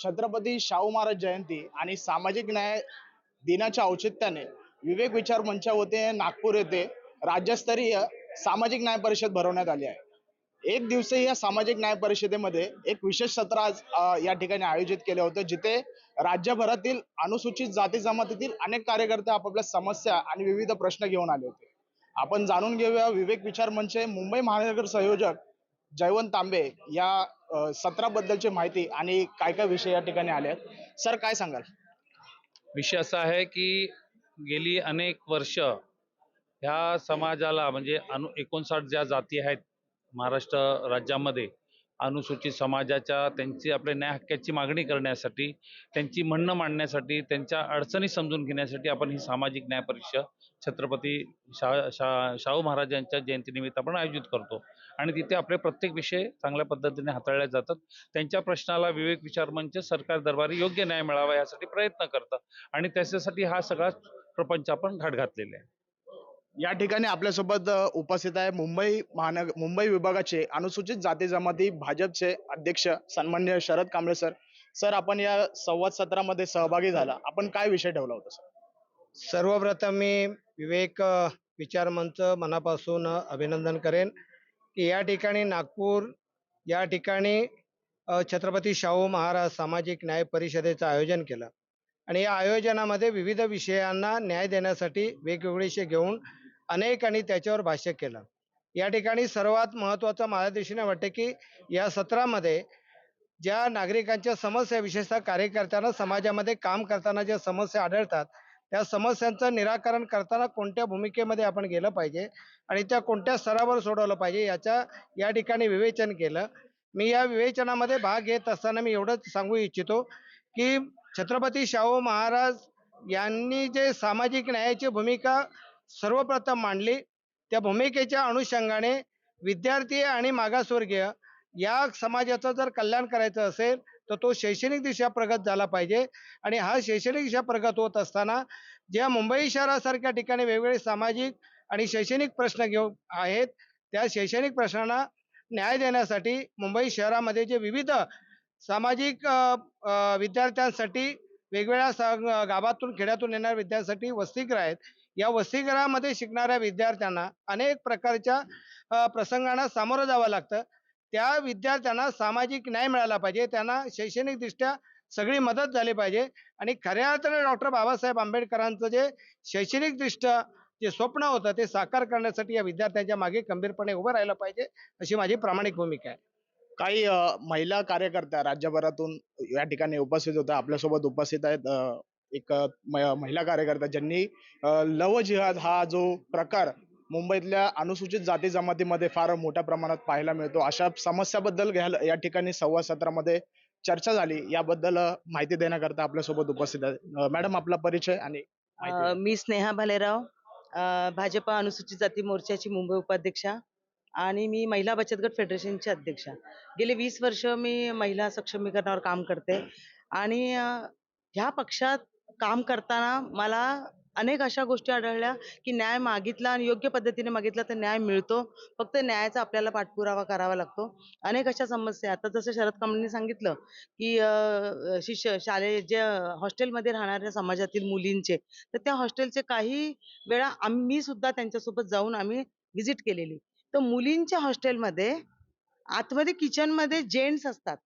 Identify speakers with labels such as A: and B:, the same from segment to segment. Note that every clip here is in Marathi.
A: छत्रपती शाहू महाराज जयंती आणि सामाजिक न्याय दिनाच्या औचित्याने विवेक विचार मंचा वतीने नागपूर येथे राज्यस्तरीय सामाजिक न्याय परिषद भरवण्यात आली आहे. एक दिवसीय या सामाजिक न्याय परिषदेमध्ये एक विशेष सत्र आज या ठिकाणी आयोजित केले होते जिथे राज्यभरातील अनुसूचित जाती जमातीतील अनेक कार्यकर्ते आपापल्या समस्या आणि विविध प्रश्न घेऊन आले होते. आपण जाणून घेऊया विवेक विचार मंच मुंबई महानगर संयोजक जयवंत तांबे या सत्राबद्दलची माहिती आणि काय काय विषय या ठिकाणी आले आहेत? सर काय सांगाल?
B: विषय असा आहे की गेली अनेक वर्ष ह्या समाजाला म्हणजे अनु एकोणसाठ ज्या जाती आहेत महाराष्ट्र राज्यामध्ये अनुसूचित समाजाच्या त्यांची आपल्या न्याय हक्काची मागणी करण्यासाठी त्यांची म्हणणं मांडण्यासाठी त्यांच्या अडचणी समजून घेण्यासाठी आपण ही सामाजिक न्याय परीक्षा छत्रपती शा शा शाहू महाराजांच्या जयंतीनिमित्त आपण आयोजित करतो. आणि तिथे आपले प्रत्येक विषय चांगल्या पद्धतीने हाताळले जातात. त्यांच्या प्रश्नाला विवेक विचार मंच सरकार दरबारी योग्य न्याय मिळावा यासाठी प्रयत्न करतं. आणि त्याच्यासाठी हा सगळा प्रपंच आपण घाट घातलेला आहे.
A: या ठिकाणी आपल्यासोबत उपस्थित आहे मुंबई महानगर मुंबई विभागाचे अनुसूचित जाती जमाती भाजपचे अध्यक्ष सन्मान्य शरद कांबळे सर. सर आपण या संवाद सत्रामध्ये सहभागी झाला. आपण काय विषय ठेवला होता सर?
C: सर्वप्रथम मी विवेक विचार मंच मनापासून अभिनंदन करेन की या ठिकाणी नागपूर या ठिकाणी छत्रपती शाहू महाराज सामाजिक न्याय परिषदेचं आयोजन केलं. आणि या आयोजनामध्ये विविध विषयांना न्याय देण्यासाठी वेगवेगळे विषय घेऊन अनेकांनी त्याच्यावर भाष्य केलं. या ठिकाणी सर्वात महत्त्वाचं माझ्या दृष्टीने वाटते की या सत्रामध्ये ज्या नागरिकांच्या समस्या विशेषतः कार्यकर्त्यांना समाजामध्ये काम करताना ज्या समस्या आढळतात त्या समस्यांचं निराकरण करताना कोणत्या भूमिकेमध्ये आपण गेलं पाहिजे आणि त्या कोणत्या स्तरावर सोडवलं पाहिजे याच्या या ठिकाणी विवेचन केलं. मी या विवेचनामध्ये भाग घेत असताना मी एवढंच सांगू इच्छितो की छत्रपती शाहू महाराज यांनी जे सामाजिक न्यायाची भूमिका सर्वप्रथम मांडली. त्या भूमिकेच्या अनुषंगाने विद्यार्थी आणि मागासवर्गीय या समाजाचं जर कल्याण करायचं असेल तर तो शैक्षणिकदृष्ट्या प्रगत झाला पाहिजे. आणि हा शैक्षणिकदृष्ट्या प्रगत होत असताना ज्या मुंबई शहरासारख्या ठिकाणी वेगवेगळे सामाजिक आणि शैक्षणिक प्रश्न घेऊन आहेत त्या शैक्षणिक प्रश्नांना न्याय देण्यासाठी मुंबई शहरामध्ये जे विविध सामाजिक विद्यार्थ्यांसाठी वेगवेगळ्या सा- गावातून खेड्यातून येणाऱ्या विद्यार्थ्यांसाठी वसतिगृह आहेत या वसतिगृहामध्ये शिकणाऱ्या विद्यार्थ्यांना अनेक प्रकारच्या प्रसंगांना सामोरं जावं लागतं. त्या विद्यार्थ्यांना सामाजिक न्याय मिळाला पाहिजे. त्यांना शैक्षणिकदृष्ट्या सगळी मदत झाली पाहिजे. आणि खऱ्या अर्थाने डॉक्टर बाबासाहेब आंबेडकरांचं जे शैक्षणिकदृष्ट्या जे स्वप्न होतं ते साकार करण्यासाठी या विद्यार्थ्यांच्या मागे खंबीरपणे उभं राहिलं पाहिजे अशी माझी प्रामाणिक भूमिका आहे.
A: काही महिला कार्यकर्त्या राज्यभरातून या ठिकाणी उपस्थित होत्या. आपल्यासोबत उपस्थित आहेत एक महिला कार्यकर्त्या ज्यांनी लव जिहाद हा जो प्रकार मुंबईतल्या अनुसूचित जाती जमातीमध्ये फार मोठ्या प्रमाणात पाहायला मिळतो अशा समस्याबद्दल घ्यायला या ठिकाणी संवाद सत्रामध्ये चर्चा झाली याबद्दल माहिती देण्याकरता आपल्यासोबत उपस्थित आहे मॅडम आपला परिचय आणि.
D: मी स्नेहा भालेराव भाजप अनुसूचित जाती मोर्चाची मुंबई उपाध्यक्षा आणि मी महिला बचत गट फेडरेशनची अध्यक्षा गेले वीस वर्ष मी महिला सक्षमीकरणावर काम करते आणि ह्या पक्षात काम करताना मला अनेक अशा गोष्टी आढळल्या की न्याय मागितला आणि योग्य पद्धतीने मागितला तर न्याय मिळतो. फक्त न्यायाचा आपल्याला पाठपुरावा करावा लागतो. अनेक अशा समस्या आता जसं शरद कमळांनी सांगितलं की शिष्य शालेय जे हॉस्टेलमध्ये राहणाऱ्या समाजातील मुलींचे तर त्या हॉस्टेलचे काही वेळा आम्ही सुद्धा त्यांच्यासोबत जाऊन आम्ही व्हिजिट केलेली. तर मुलींच्या हॉस्टेलमध्ये आतमध्ये किचनमध्ये जेंट्स असतात.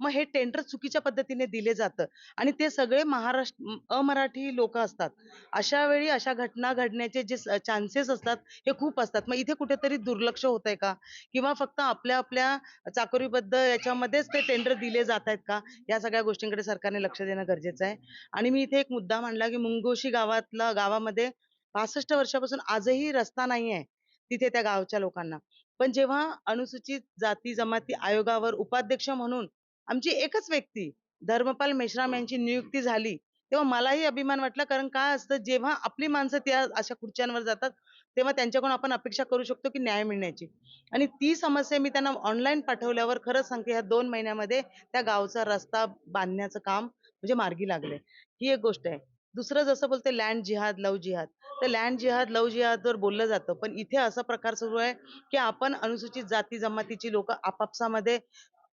D: मग हे टेंडर चुकीच्या पद्धतीने दिले जातं. आणि ते सगळे महाराष्ट्र अमराठी लोक असतात. अशा वेळी अशा घटना घडण्याचे जे चान्सेस असतात हे खूप असतात. मग इथे कुठेतरी दुर्लक्ष होत आहे का? किंवा फक्त आपल्या आपल्या चाकोरीबद्ध याच्यामध्येच ते टेंडर दिले जात आहेत का? या सगळ्या गोष्टींकडे सरकारने लक्ष देणं गरजेचं आहे. आणि मी इथे एक मुद्दा मांडला की मुंगोशी गावातला गावामध्ये पासष्ट वर्षापासून आजही रस्ता नाही आहे तिथे त्या गावच्या लोकांना. पण जेव्हा अनुसूचित जाती जमाती आयोगावर उपाध्यक्ष म्हणून आमची एकच व्यक्ती धर्मपाल मेश्राम यांची नियुक्ती झाली तेव्हा मलाही अभिमान वाटला कारण काय असतं जेव्हा आपली माणसं त्या अशा खुर्च्यांवर जातात तेव्हा त्यांच्याकडून आपण अपेक्षा करू शकतो की न्याय मिळण्याची. आणि ती समस्या मी त्यांना ऑनलाईन पाठवल्यावर खरंच सांगते ह्या दोन महिन्यामध्ये त्या गावचा रस्ता बांधण्याचं काम म्हणजे मार्गी लागले ही एक गोष्ट आहे. दुसरं जसं बोलते लँड जिहाद लव जिहाद. तर लँड जिहाद लव जिहादवर बोललं जातं पण इथे असा प्रकार सुरू आहे की आपण अनुसूचित जाती जमातीची लोक आपापसामध्ये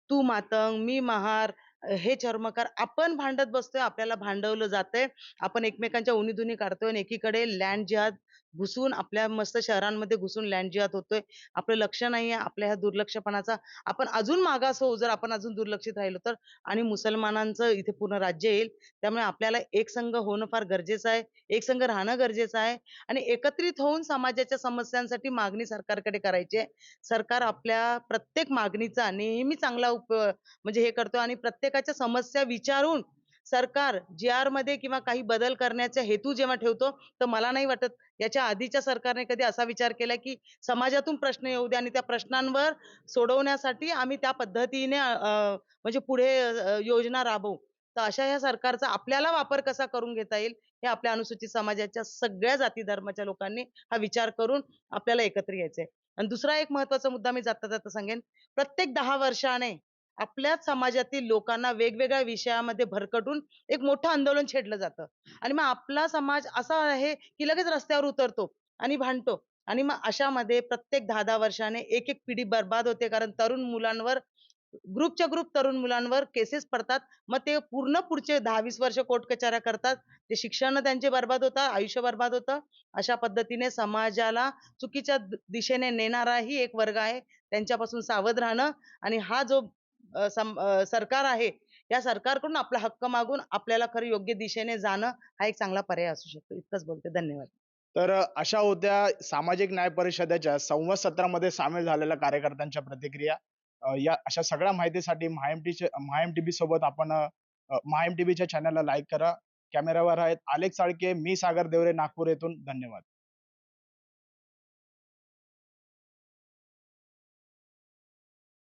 D: तू मातंग मी महार हे चर्मकार आपण भांडत बसतोय आपल्याला भांडवलं जातंय. आपण एकमेकांच्या उणीधुनी काढतोय आणि एकीकडे लँड जिहाद घुसून आपल्या मस्त शहरांमध्ये घुसून लँडजियात होतोय. आपलं लक्ष नाहीये आपल्या ह्या दुर्लक्षपणाचा. आपण अजून मागास होऊ जर आपण अजून दुर्लक्षित राहिलो तर. आणि मुसलमानांचं इथे पूर्ण राज्य येईल. त्यामुळे आपल्याला एकसंघ होणं फार गरजेचं आहे. एकसंघ राहणं गरजेचं आहे. आणि एकत्रित होऊन समाजाच्या समस्यांसाठी मागणी सरकारकडे करायची आहे. सरकार आपल्या प्रत्येक मागणीचा नेहमी चांगला उप म्हणजे हे करतो आणि प्रत्येकाच्या समस्या विचारून सरकार जी आरमध्ये किंवा काही बदल करण्याचा हेतू जेव्हा ठेवतो तर मला नाही वाटत याच्या आधीच्या सरकारने कधी असा विचार केला की समाजातून प्रश्न येऊ द्या आणि त्या प्रश्नांवर सोडवण्यासाठी आम्ही त्या पद्धतीने म्हणजे पुढे योजना राबवू. तर अशा ह्या सरकारचा आपल्याला वापर कसा करून घेता येईल हे आपल्या अनुसूचित समाजाच्या सगळ्या जाती धर्माच्या लोकांनी हा विचार करून आपल्याला एकत्र यायचंय. आणि दुसरा एक महत्त्वाचा मुद्दा मी जाता जाता सांगेन. प्रत्येक दहा वर्षाने आपल्याच समाजातील लोकांना वेगवेगळ्या विषयामध्ये भरकटून एक मोठं आंदोलन छेडलं जातं. आणि मग आपला समाज असा आहे की लगेच रस्त्यावर उतरतो आणि भांडतो. आणि मग अशामध्ये प्रत्येक दहा दहा वर्षाने एक एक पिढी बर्बाद होते कारण तरुण मुलांवर ग्रुपच्या ग्रुप तरुण मुलांवर केसेस पडतात. मग ते पूर्ण पुढचे दहा वीस वर्ष कोर्ट कचऱ्या करतात. ते शिक्षण त्यांचे बर्बाद होतात आयुष्य बर्बाद होतं. अशा पद्धतीने समाजाला चुकीच्या दिशेने नेणारा ही एक वर्ग आहे. त्यांच्यापासून सावध राहणं आणि हा जो सरकार आहे या सरकारकडून आपला हक्क मागून आपल्याला खरं योग्य दिशेने जाणं हा एक चांगला पर्याय असू शकतो. इतकंच बोलते धन्यवाद.
A: तर अशा होत्या सामाजिक न्याय परिषदेच्या संवाद सत्रामध्ये सामील झालेल्या कार्यकर्त्यांच्या प्रतिक्रिया. या अशा सगळ्या माहितीसाठी महाएमटी महाएमटीबी सोबत आपण महाएमटीबीच्या चॅनलला लाईक करा. कॅमेरावर आहेत आलेख साळके मी सागर देवरे नागपूर येथून. धन्यवाद.